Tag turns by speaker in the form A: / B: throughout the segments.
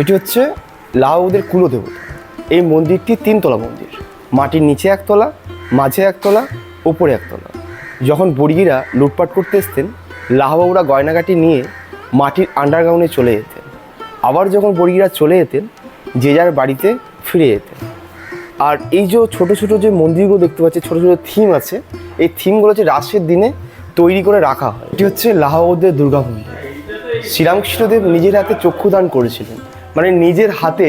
A: এটি হচ্ছে লাহাউদের কুলদেবতা। এই মন্দিরটি তিনতলা মন্দির। মাটির নিচে একতলা, মাঝে একতলা ওপরে একতলা। যখন বর্গীরা লুটপাট করতে এসতেন লাহাবাবুরা গয়নাগাটি নিয়ে মাটির আন্ডারগ্রাউন্ডে চলে যেতেন। আবার যখন বর্গীরা চলে যেতেন, যে যার বাড়িতে ফিরে যেতেন। আর এই যে ছোট ছোট যে মন্দিরগুলো দেখতে পাচ্ছি, ছোট ছোট থিম আছে, এই থিমগুলো হচ্ছে রাসের দিনে তৈরি করে রাখা হয়। এটি হচ্ছে লাহাউদের দুর্গা মন্দির। শ্রীরামকৃষ্ণদেব নিজের হাতে চক্ষুদান করেছিলেন। মানে নিজের হাতে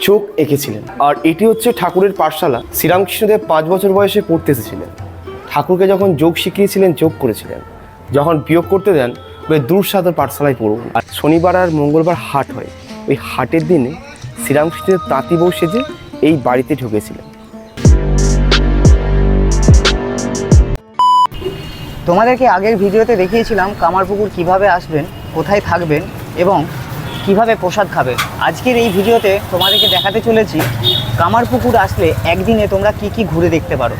A: চোখ এঁকেছিলেন। আর এটি হচ্ছে ঠাকুরের পাঠশালা। শ্রীরামকৃষ্ণদেব পাঁচ বছর বয়সে পড়তে এসেছিলেন। ঠাকুরকে যখন যোগ শিখিয়েছিলেন, যোগ করেছিলেন। যখন বিয়োগ করতে দেন, ওই সাঁতার পাঠশালায় পড়ুন। আর শনিবার আর মঙ্গলবার হাট হয়। ওই হাটের দিনে শ্রীরামকৃষ্ণদেব তাঁতি বউ সেজে এই বাড়িতে ঢুকেছিলেন।
B: তোমাদেরকে আগের ভিডিওতে দেখিয়েছিলাম কামারপুকুর কীভাবে আসবেন, কোথায় থাকবেন এবং কীভাবে প্রসাদ খাবে? আজকের এই ভিডিওতে তোমাদেরকে দেখাতে চলেছি কামারপুকুর আসলে একদিনে তোমরা কি কি ঘুরে দেখতে পারো।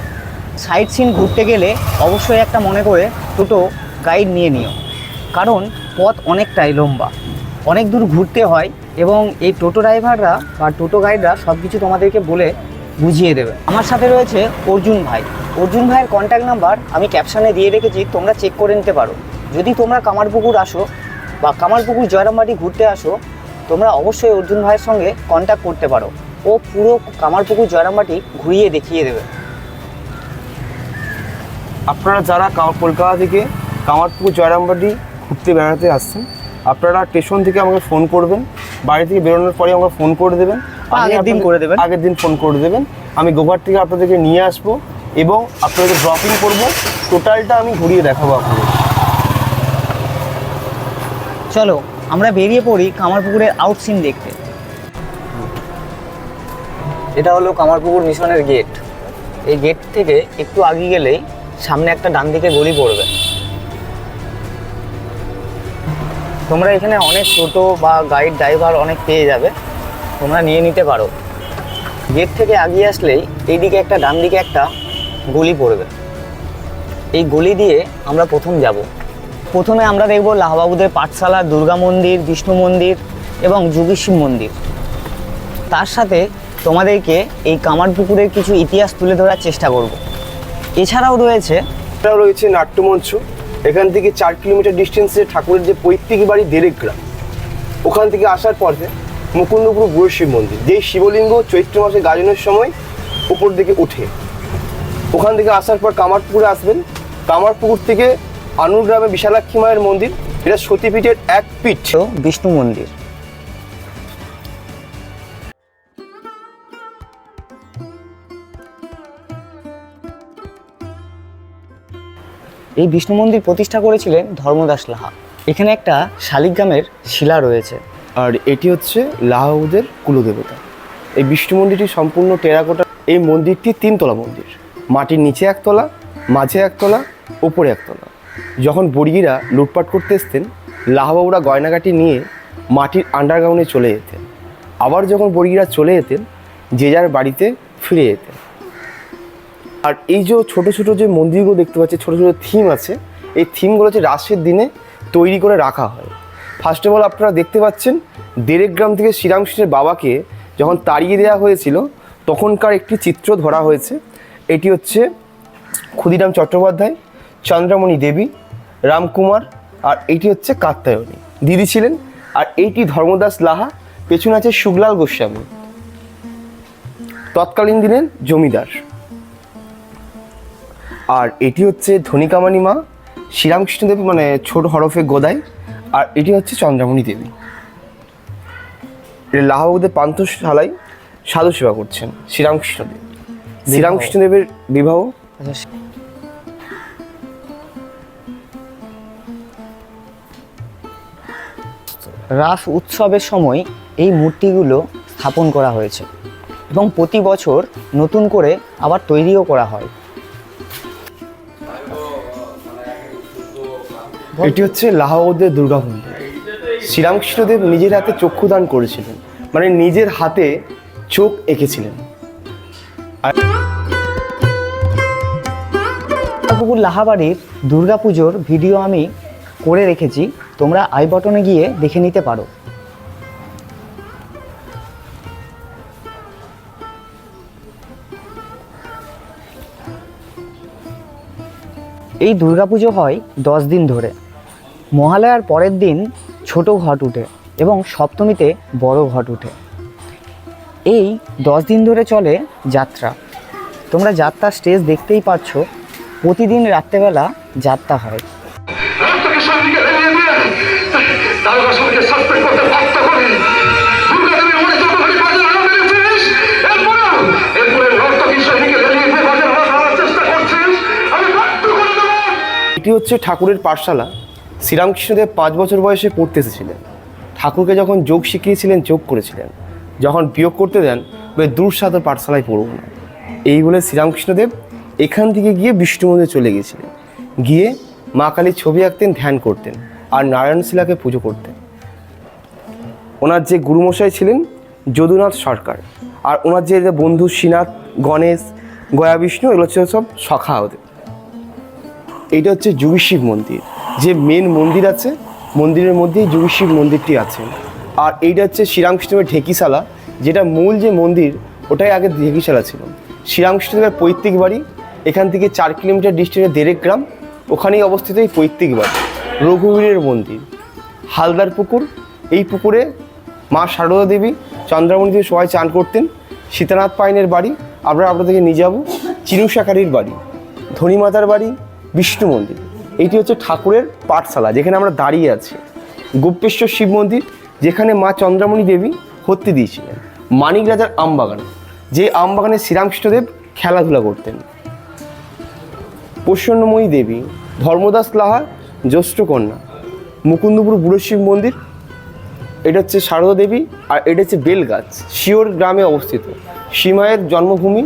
B: সাইট সিন ঘুরতে গেলে অবশ্যই একটা মনে করে টোটো গাইড নিয়ে নিও। কারণ পথ অনেকটাই লম্বা। অনেক দূর ঘুরতে হয় এবং এই টোটো ড্রাইভাররা বা টোটো গাইডরা সব কিছু তোমাদেরকে বলে বুঝিয়ে দেবে। আমার সাথে রয়েছে অর্জুন ভাই। অর্জুন ভাইয়ের কন্ট্যাক্ট নাম্বার আমি ক্যাপশানে দিয়ে রেখেছি, তোমরা চেক করে নিতে পারো। যদি তোমরা কামারপুকুর আসো বা কামারপুকুর জয়রামবাটি ঘুরতে আসো তোমরা অবশ্যই অর্জুন ভাইয়ের সঙ্গে কন্ট্যাক্ট করতে পারো। ও পুরো কামারপুকুর জয়রামবাটি ঘুরিয়ে দেখিয়ে দেবে।
A: আপনারা যারা কলকাতা থেকে কামারপুকুর জয়রামবাটি ঘুরতে বেড়াতে আসছেন আপনারা স্টেশন থেকে আমাকে ফোন করবেন বাড়ি থেকে বেরোনোর পরে আমাকে ফোন করে দেবেন।
B: আগের দিন করে দেবেন।
A: আগের দিন ফোন করে দেবেন। আমি গোঘাট থেকে আপনাদেরকে নিয়ে আসব এবং আপনাদের ড্রপিং করব। টোটালটা আমি ঘুরিয়ে দেখাবো আপনাদের।
B: চলো, আমরা বেরিয়ে পড়ি কামারপুকুরের আউট সিন দেখতে। এটা হলো কামারপুকুর মিশনের গেট এই গেট থেকে একটু আগে গেলেই সামনে একটা ডান দিকে গলি পড়বে। তোমরা এখানে অনেক টোটো বা গাইড ড্রাইভার অনেক পেয়ে যাবে। তোমরা নিয়ে নিতে পারো। গেট থেকে আগিয়ে আসলেই এইদিকে একটা, ডান দিকে একটা গলি পড়বে। এই গলি দিয়ে আমরা প্রথম যাব। প্রথমে আমরা দেখব লাহবাবুদের পাঠশালা, দুর্গা মন্দির, বিষ্ণু মন্দির এবং যোগীশিব মন্দির। তার সাথে তোমাদেরকে এই কামারপুকুরের কিছু ইতিহাস তুলে ধরার চেষ্টা করব। এছাড়াও রয়েছে
A: এটাও রয়েছে নাট্যমঞ্চ। এখান থেকে চার কিলোমিটার ডিস্টেন্সে ঠাকুরের যে পৈতৃক বাড়ি দেরেক গ্রাম ওখান থেকে আসার পথে মুকুন্দপুর বুড়ো শিব মন্দির, যেই শিবলিঙ্গ চৈত্র মাসে গাজনের সময় উপর দিকে ওঠে। ওখান থেকে আসার পর কামারপুকুরে আসবেন। কামারপুকুর থেকে আনুর গ্রামে বিশালাক্ষী মায়ের মন্দির এটা সতীপীঠের এক পিঠ।
B: বিষ্ণু মন্দির। এই বিষ্ণু মন্দির প্রতিষ্ঠা করেছিলেন ধর্মদাস লাহা। এখানে একটা শালিগ্রামের শিলা রয়েছে।
A: আর এটি হচ্ছে লাহাউদের কুলদেবতা। এই বিষ্ণু মন্দিরটি সম্পূর্ণ টেরাকোটা। এই মন্দিরটি তিনতলা মন্দির। মাটির নিচে একতলা মাঝে একতলা ওপরে একতলা। যখন বর্গীরা লুটপাট করতে এসতেন লাহাবাবুরা গয়নাগাটি নিয়ে মাটির আন্ডারগ্রাউন্ডে চলে যেতেন। আবার যখন বর্গীরা চলে যেতেন, যে যার বাড়িতে ফিরে যেতেন। আর এই যে ছোট ছোট যে মন্দিরগুলো দেখতে পাচ্ছি, ছোট ছোট থিম আছে, এই থিমগুলো হচ্ছে রাশের দিনে তৈরি করে রাখা হয়। ফার্স্ট অফ অল আপনারা দেখতে পাচ্ছেন, দেরেক গ্রাম থেকে শ্রীরামকৃষ্ণের বাবাকে যখন তাড়িয়ে দেওয়া হয়েছিল, তখনকার একটি চিত্র ধরা হয়েছে। এটি হচ্ছে ক্ষুদিরাম চট্টোপাধ্যায় চন্দ্রমণি দেবী, রামকুমার আর এটি হচ্ছে কাত্তায়নী দিদি ছিলেন আর এইটি ধর্মদাস লাহা, পেছনে আছে সুগলাল গোস্বামী। তৎকালীন দিনের জমিদার। আর এটি হচ্ছে ধনিকামানি মা, শ্রীরামকৃষ্ণ দেবী মানে ছোট হরফে গোদাই, আর এটি হচ্ছে চন্দ্রামণি দেবী। এটা লাহাবুদের পান্থশালায় সাধু সেবা করছেন শ্রীরামকৃষ্ণ দেব। শ্রীরামকৃষ্ণ দেবের বিবাহ।
B: রাস উৎসবের সময় এই মূর্তিগুলো স্থাপন করা হয়েছে এবং প্রতি বছর নতুন করে আবার তৈরিও করা হয়।
A: এটি হচ্ছে লাহাবুদের দুর্গা মন্দির। শ্রীরামকৃষ্ণদেব নিজের হাতে চক্ষুদান করেছিলেন মানে নিজের হাতে চোখ এঁকেছিলেন।
B: পুকুর লাহাবাড়ির দুর্গাপুজোর ভিডিও আমি করে রেখেছি। তোমরা আই বটনে গিয়ে দেখে নিতে পারো। এই দুর্গাপুজো হয় দশ দিন ধরে। মহালয়ার পরের দিন ছোট ঘট উঠে এবং সপ্তমীতে বড় ঘট উঠে। এই দশ দিন ধরে চলে যাত্রা। তোমরা যাত্রা স্টেজ দেখতেই পাচ্ছ, প্রতিদিন রাত্রেবেলা যাত্রা হয়।
A: এটি হচ্ছে ঠাকুরের পাঠশালা। শ্রীরামকৃষ্ণদেব পাঁচ বছর বয়সে পড়তে এসেছিলেন। ঠাকুরকে যখন যোগ শিখিয়েছিলেন, যোগ করেছিলেন। যখন বিয়োগ করতে দেন, বলে দূর সাথে পাঠশালায় পড়ব না। এই বলে শ্রীরামকৃষ্ণদেব এখান থেকে গিয়ে বিষ্ণু মন্দিরে চলে গিয়েছিলেন। গিয়ে মা কালীর ছবি আঁকতেন, ধ্যান করতেন। আর নারায়ণ শিলাকে পুজো করতেন ওনার যে গুরুমশাই ছিলেন যদুনাথ সরকার, আর ওনার যে বন্ধু শ্রীনাথ, গণেশ, গয়া বিষ্ণু, এগুলো হচ্ছে সব সখা ওদের। এইটা হচ্ছে যোগীশিব মন্দির, যে মেন মন্দির আছে, মন্দিরের মধ্যেই যোগীশিব মন্দিরটি আছে। আর এইটা হচ্ছে শ্রীরামকৃষ্ণের ঢেকিশালা, যেটা মূল যে মন্দির, ওটাই আগে ঢেকিশালা ছিল। শ্রীরামকৃষ্ণদেবের পৈতৃক বাড়ি, এখান থেকে চার কিলোমিটার ডিস্ট্রিক্টের দেরেক গ্রাম, ওখানেই অবস্থিত এই পৈতৃক বাড়ি। রঘুবীরের মন্দির। হালদার পুকুর, এই পুকুরে মা সারদা দেবী চন্দ্রামণি দেবী সবাই চান করতেন। সীতানাথ পাইনের বাড়ি, আমরা আপনাদেরকে নিয়ে যাব। চিনুশাকারির বাড়ি ধনীমাতার বাড়ি, বিষ্ণু মন্দির। এইটি হচ্ছে ঠাকুরের পাঠশালা, যেখানে আমরা দাঁড়িয়ে আছি। গোপ্যেশ্বর শিব মন্দির, যেখানে মা চন্দ্রামণি দেবী হত্যি দিয়েছিলেন। মানিক রাজার আমবাগান, যে আমবাগানে শ্রীরামকৃষ্ণদেব খেলাধুলা করতেন। প্রসন্নময়ী দেবী, ধর্মদাস লাহা জ্যৈষ্ঠ কন্যা মুকুন্দপুর বুড়ো শিব মন্দির, এটা হচ্ছে সারদা দেবী আর এটা হচ্ছে বেলগাছ, শিওর গ্রামে অবস্থিত। সীমায়ের জন্মভূমি,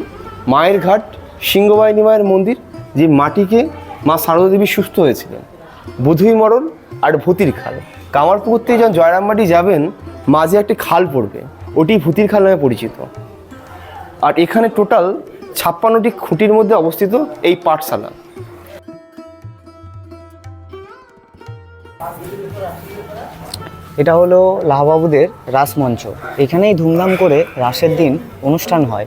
A: মায়ের ঘাট, সিংহবাহিনী মায়ের মন্দির, যে মাটিকে মা সারদা দেবী সুস্থ হয়েছিলেন। বুধুই মরণ আর ভূতির খাল। কামারপুকুর থেকে যখন জয়রামবাটি যাবেন, মাঝে একটি খাল পড়বে, ওটি ভূতির খাল নামে পরিচিত। আর এখানে টোটাল ছাপ্পান্নটি খুঁটির মধ্যে অবস্থিত এই পাঠশালা।
B: এটা হলো লাহবাবুদের রাসমঞ্চ এখানেই ধুমধাম করে রাসের দিন অনুষ্ঠান হয়।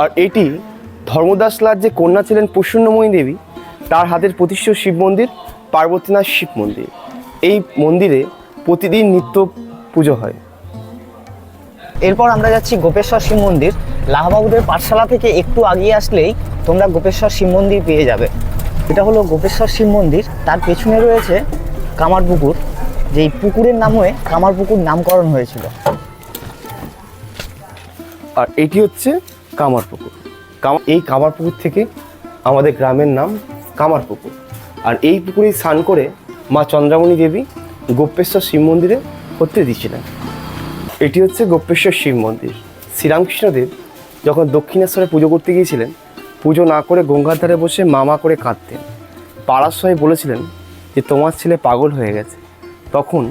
A: আর এটি ধর্মদাস লার যে কন্যা ছিলেন প্রসন্নময়ী দেবী তার হাতের প্রতিষ্ঠিত শিব মন্দির পার্বতীনাথ শিব মন্দির। এই মন্দিরে প্রতিদিন নিত্য পুজো হয়।
B: এরপর আমরা যাচ্ছি গোপেশ্বর শিব মন্দির। লাহবাবুদের পাঠশালা থেকে একটু আগিয়ে আসলেই তোমরা গোপেশ্বর শিব মন্দির পেয়ে যাবে। এটা হলো গোপেশ্বর শিব মন্দির। তার পেছনে রয়েছে কামারপুকুর যেই পুকুরের নামে কামারপুকুর নামকরণ হয়েছিল।
A: আর এটি হচ্ছে কামারপুকুর কামা এই কামারপুকুর থেকে আমাদের গ্রামের নাম কামারপুকুর আর এই পুকুরে স্নান করে মা চন্দ্রামণি দেবী গোপেশ্বর শিব মন্দিরে হতে দিয়েছিলেন। এটি হচ্ছে গোপেশ্বর শিব মন্দির। শ্রীরামকৃষ্ণদেব যখন দক্ষিণেশ্বরে পুজো করতে গিয়েছিলেন পুজো না করে গঙ্গার ধারে বসে মামা করে কাঁদতেন। পাড়ার সবাই বলেছিলেন যে তোমার ছেলে পাগল হয়ে গেছে। তখন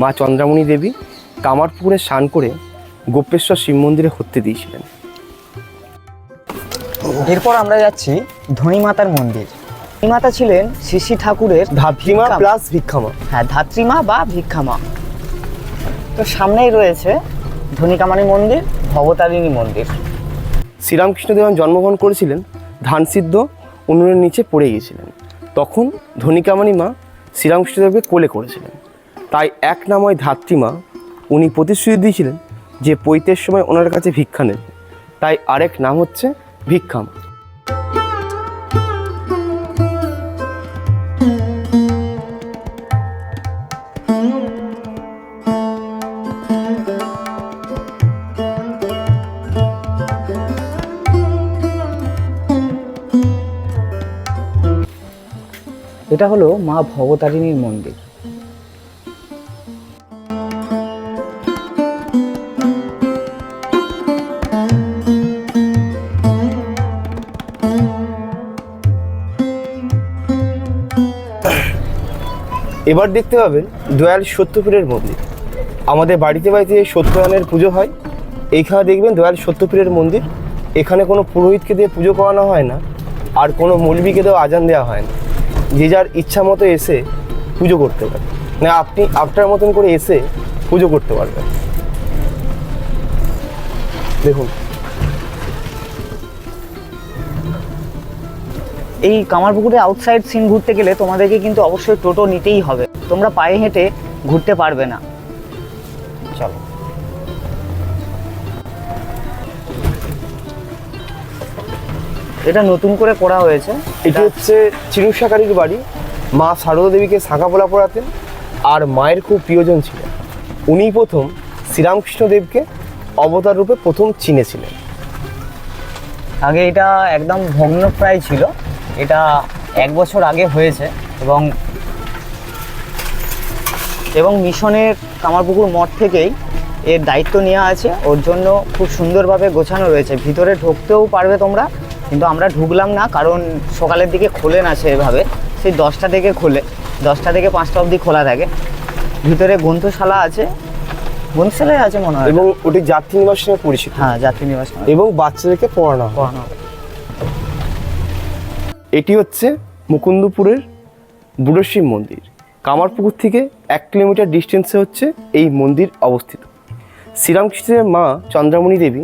A: মা চন্দ্রামণি দেবী কামারপুকুরে স্নান করে গোপেশ্বর শিব মন্দিরে হতে দিয়েছিলেন।
B: এরপর আমরা যাচ্ছি ধনীমাতার মন্দির। ধনীমাতা ছিলেন শ্রী শ্রী ঠাকুরের
A: ধাত্রীমা প্লাস ভিক্ষামা
B: হ্যাঁ ধাত্রীমা বা ভিক্ষামা তো সামনেই রয়েছে ধনিকামানি মন্দির ভবতারিণী মন্দির।
A: শ্রীরামকৃষ্ণ যখন জন্মগ্রহণ করেছিলেন, ধানসিদ্ধ উনুনের নিচে পড়ে গিয়েছিলেন। তখন ধনিকামানি মা শ্রীরামকৃষ্ণদেবকে কোলে করেছিলেন। তাই এক নাময় ধাত্রীমা উনি প্রতিশ্রুতি দিয়েছিলেন যে পৈতের সময় ওনার কাছে ভিক্ষা নেবে। তাই আরেক নাম হচ্ছে ভিক্ষামা
B: এটা হলো মা ভবতারিণীর মন্দির।
A: এবার দেখতে পাবেন দয়াল সত্যপীরের মন্দির। আমাদের বাড়িতে বাড়িতে সত্যনারায়ণের পুজো হয়। এইখানে দেখবেন দয়াল সত্যপীরের মন্দির। এখানে কোনো পুরোহিতকে দিয়ে পুজো করানো হয় না। আর কোনো মৌলবীকে দিয়েও আজান দেওয়া হয় না। যে যার ইচ্ছা মতো এসে পুজো করতে পারে। না আপনি আপনার মতন করে এসে পুজো করতে পারবেন। দেখুন।
B: এই কামারপুকুরে আউটসাইড সিন ঘুরতে গেলে তোমাদেরকে কিন্তু অবশ্যই টোটো নিতেই হবে। তোমরা পায়ে হেঁটে ঘুরতে পারবে না। চলো। এটা নতুন করে করা হয়েছে।
A: এটি হচ্ছে চিরুষাকারীর বাড়ি। মা সারদা দেবীকে শাঁখাপোলা পড়াতেন আর মায়ের খুব প্রিয়জন ছিলেন। উনি প্রথম শ্রীরামকৃষ্ণ দেবকে অবতার রূপে প্রথম চিনেছিলেন।
B: আগে এটা একদম ভগ্নপ্রায় ছিল। এটা এক বছর আগে হয়েছে এবং এবং মিশনের কামারপুকুর মঠ থেকেই এর দায়িত্ব নেওয়া আছে। ওর জন্য খুব সুন্দরভাবে গোছানো রয়েছে। ভিতরে ঢুকতেও পারবে তোমরা। কিন্তু আমরা ঢুকলাম না কারণ সকালের দিকে খোলে না সেভাবে। সেই দশটা থেকে খোলে। দশটা থেকে পাঁচটা অবধি খোলা থাকে। ভিতরে গ্রন্থশালা আছে। গ্রন্থশালায় আছে মনে হয়।
A: এবং ওটি যাত্রী নিবাস নামে পরিচিত।
B: হ্যাঁ যাত্রী নিবাস
A: এবং বাচ্চাদেরকে পড়ানো
B: পড়ানো
A: এটি হচ্ছে মুকুন্দপুরের বুড়ো শিব মন্দির। কামারপুকুর থেকে এক কিলোমিটার ডিস্টেন্সে হচ্ছে এই মন্দির অবস্থিত। শ্রীরামকৃষ্ণের মা চন্দ্রামণি দেবী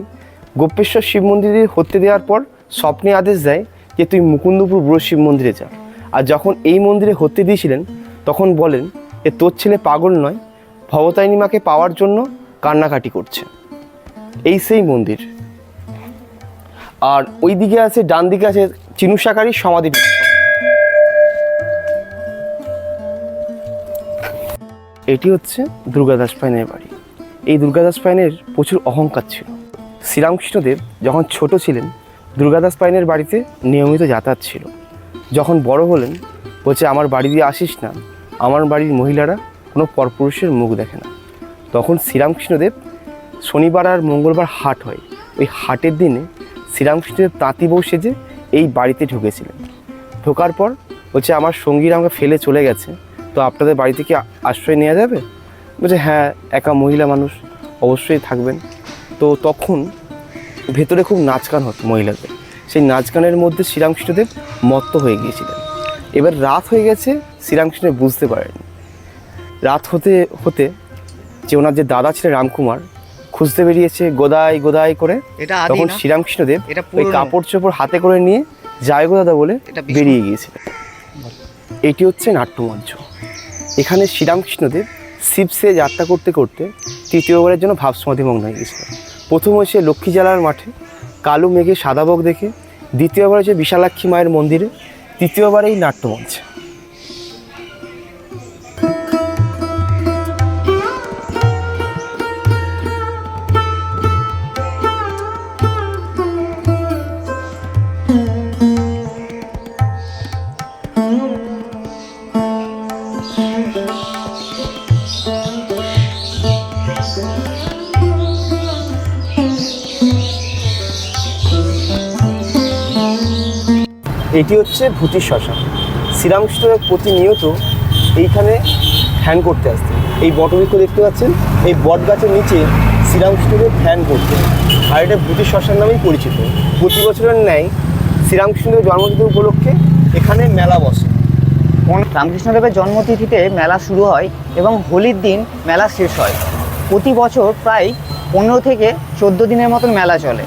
A: গোপেশ্বর শিব মন্দিরে হতে দেওয়ার পর স্বপ্নে আদেশ দেয় যে তুই মুকুন্দপুর বুড়ো শিব মন্দিরে যা। আর যখন এই মন্দিরে হতে দিয়েছিলেন, তখন বলেন যে তোর ছেলে পাগল নয় ভবতারিণী মাকে পাওয়ার জন্য কান্নাকাটি করছে। এই সেই মন্দির। আর ওই দিকে আছে ডান দিকে আছে চিনুসাকারীর সমাধি এটি হচ্ছে দুর্গাদাস পাইনের বাড়ি। এই দুর্গাদাস পাইনের প্রচুর অহংকার ছিল। শ্রীরামকৃষ্ণদেব যখন ছোট ছিলেন দুর্গাদাস পাইনের বাড়িতে নিয়মিত যাতায়াত ছিল। যখন বড় হলেন, বলছে, আমার বাড়ি দিয়ে আসিস না। আমার বাড়ির মহিলারা কোনো পরপুরুষের মুখ দেখে না। তখন শ্রীরামকৃষ্ণদেব শনিবার আর মঙ্গলবার হাট হয়। ওই হাটের দিনে শ্রীরামকৃষ্ণদেব তাঁতি বউ সেজে এই বাড়িতে ঢুকেছিলেন। ঢোকার পর বলছে, আমার সঙ্গীরা আমাকে ফেলে চলে গেছে। তো আপনাদের বাড়িতে কি আশ্রয় নেওয়া যাবে? বলছে হ্যাঁ একা মহিলা মানুষ অবশ্যই থাকবেন। তো তখন ভেতরে খুব নাচ গান হতো মহিলাদের। সেই নাচ গানের মধ্যে শ্রীরামকৃষ্ণদেব মত্ত হয়ে গিয়েছিলেন। এবার রাত হয়ে গেছে শ্রীরামকৃষ্ণ বুঝতে পারেনি রাত হতে হতে যে ওনার যে দাদা ছিলেন রামকুমার খুঁজতে বেরিয়েছে গোদাই গোদাই করে। তখন শ্রীরামকৃষ্ণদেব ওই কাপড় চোপড় হাতে করে নিয়ে জয় গো দাদা বলে বেরিয়ে গিয়েছিলেন। এটি হচ্ছে নাট্যমঞ্চ। এখানে শ্রীরামকৃষ্ণদেব শিবসে যাত্রা করতে করতে তৃতীয়বারের জন্য ভাব সমাধিমগ্ন হয়ে গিয়েছিলেন। প্রথম হয়েছে লক্ষ্মী জেলার মাঠে, কালো মেঘে সাদা বক দেখে, দ্বিতীয়বার হয়েছে বিশালাক্ষী মায়ের মন্দিরে, তৃতীয়বার এই নাট্যমঞ্চে। এটি হচ্ছে ভূতির শ্মশান। শ্রীরামকৃষ্ণদেব প্রতিনিয়ত এইখানে ধ্যান করতে আসতেন। এই বটবৃক্ষ দেখতে পাচ্ছেন? এই বট গাছের নিচে শ্রীরামকৃষ্ণদেব ধ্যান করতেন আর এটা ভূতির শ্মশান নামেই পরিচিত। প্রতি বছরের ন্যায় শ্রীরামকৃষ্ণদেবের জন্মতিথি উপলক্ষে এখানে মেলা বসে।
B: রামকৃষ্ণদেবের জন্মতিথিতে মেলা শুরু হয় এবং হোলির দিন মেলা শেষ হয়। প্রতি বছর প্রায় পনেরো থেকে চোদ্দ দিনের মতন মেলা চলে।